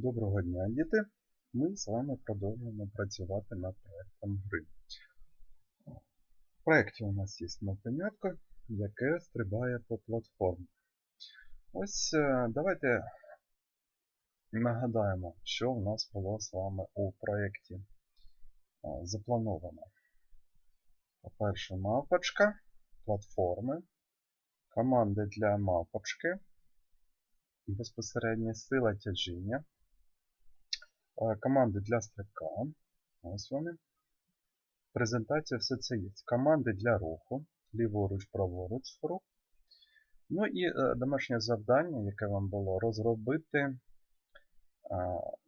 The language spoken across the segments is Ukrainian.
Доброго дня, діти! Ми з вами продовжуємо працювати над проєктом гри. В проєкті у нас є мавпенятко, яке стрибає по платформі. Ось е, давайте нагадаємо, що в нас було з вами у проєкті е, заплановано. По-перше, мавпочка, платформи, команди для мавпочки, безпосередня сила тяжіння. Е, Команди для стрибка. Ось вони. Презентація все це є. Команди для руху. Ліворуч, праворуч рух. Ну і е, домашнє завдання, яке вам було, розробити е,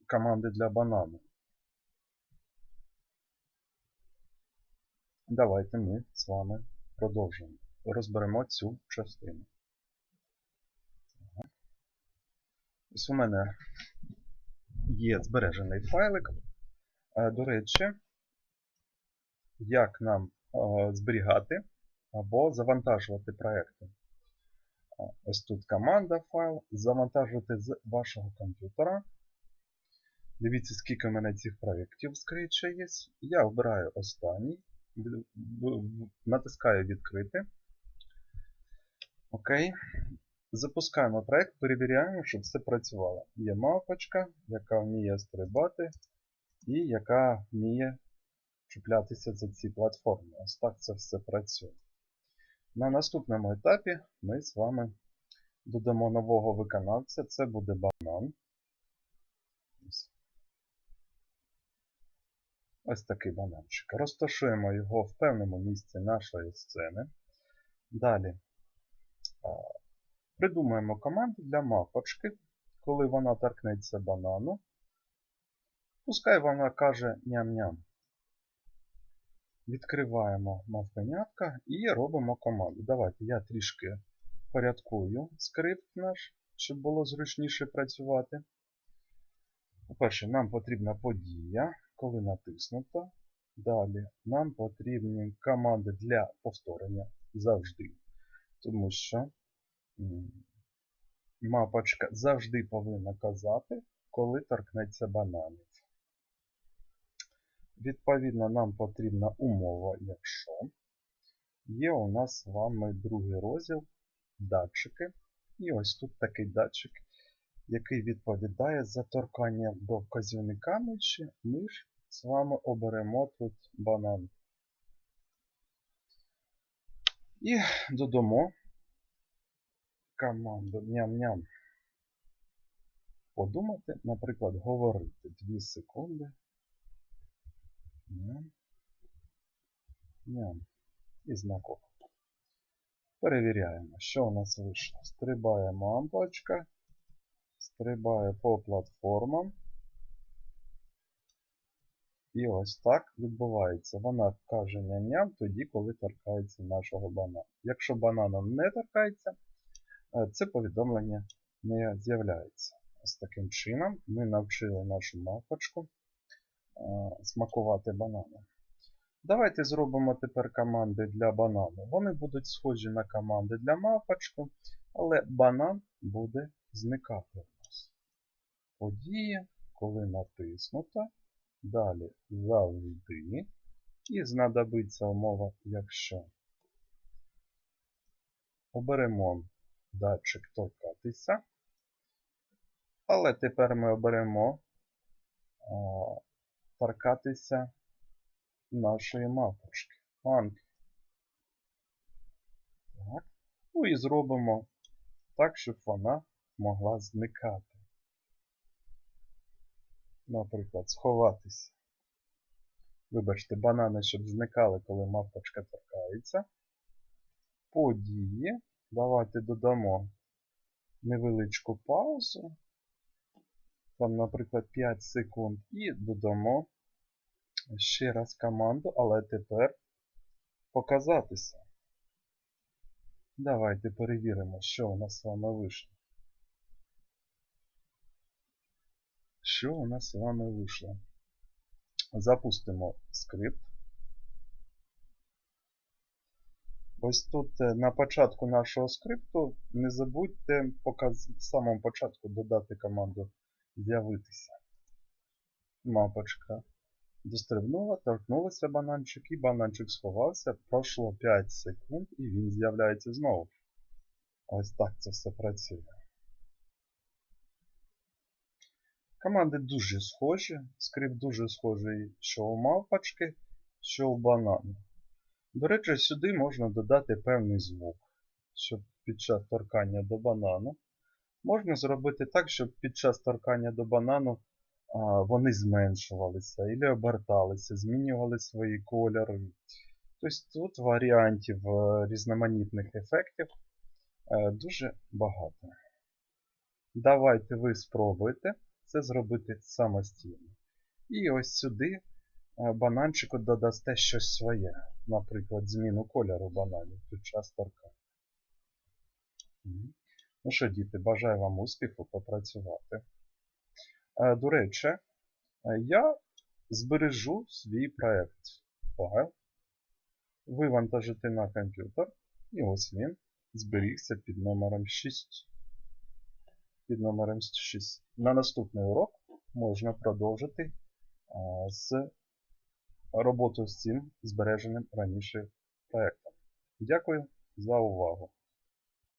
команди для банану. Давайте ми з вами продовжимо. Розберемо цю частину. Ось у мене є збережений файлик. Е, До речі, як нам е, зберігати або завантажувати проекти. Е, Ось тут команда файл. Завантажувати з вашого комп'ютера. Дивіться, скільки в мене цих проєктів скріче є. Я обираю останній, натискаю відкрити. Окей. Запускаємо проект, перевіряємо, щоб все працювало. Є мавпочка, яка вміє стрибати і яка вміє чіплятися за ці платформи. Ось так це все працює. На наступному етапі ми з вами додамо нового виконавця. Це буде банан. Ось. Такий бананчик. Розташуємо його в певному місці нашої сцени. Далі. Придумаємо команду для мапочки, коли вона торкнеться банану. Пускай вона каже ням-ням. Відкриваємо мавпенятка і робимо команду. Давайте я трішки порядкую скрипт наш, щоб було зручніше працювати. По-перше, нам потрібна подія, коли натиснуто. Далі нам потрібні команди для повторення завжди. Тому що мапочка завжди повинна казати, коли торкнеться бананів. Відповідно, нам потрібна умова, якщо. Є у нас з вами другий розділ датчики. І ось тут такий датчик, який відповідає за торкання до вказівника миші. Ми ж з вами оберемо тут банан. І додамо команду ням-ням. Подумати, наприклад, говорити 2 секунди. Ням. Ням. І знак ока. Перевіряємо, що у нас вийшло. Стрибає мампочка. Стрибає по платформам. І ось так відбувається. Вона каже ням-ням тоді, коли торкається нашого банану. Якщо бананом не торкається, це повідомлення не з'являється. Ось таким чином ми навчили нашу мавпочку е, смакувати банани. Давайте зробимо тепер команди для банану. Вони будуть схожі на команди для мавпочку, але банан буде зникати у нас. Подія, коли натиснуто. Далі завжди. І знадобиться умова, якщо. Оберемо датчик торкатися. Але тепер ми оберемо а, торкатися нашої мапочки. Фанк. Так. Ну і зробимо так, щоб вона могла зникати. Наприклад, сховатися. Вибачте, банани, щоб зникали, коли мавпочка торкається. Події. Давайте додамо невеличку паузу. Там, наприклад, 5 секунд. І додамо ще раз команду, але тепер показатися. Давайте перевіримо, що у нас з вами вийшло. Що у нас з вами вийшло? Запустимо скрипт. Ось тут е, на початку нашого скрипту не забудьте показ... в самому початку додати команду з'явитися. Мапочка дострибнула, торкнулася бананчик, і бананчик сховався. Пройшло 5 секунд, і він з'являється знову. Ось так це все працює. Команди дуже схожі. Скрипт дуже схожий що у мавпочки, що у банану. До речі, сюди можна додати певний звук, щоб під час торкання до банану. Можна зробити так, щоб під час торкання до банану а, вони зменшувалися або оберталися, змінювали свої кольори. Тобто тут варіантів е, різноманітних ефектів е, дуже багато. Давайте ви спробуйте це зробити самостійно. І ось сюди е, бананчику додасте щось своє. Наприклад, зміну кольору бананів під час торкання. Ну що, діти, бажаю вам успіху попрацювати. Е, До речі, е, я збережу свій проект файл, вивантажити на комп'ютер, і ось він зберігся під номером 6. Під номером 6. На наступний урок можна продовжити е, з роботою з цим збереженим раніше проектом. Дякую за увагу.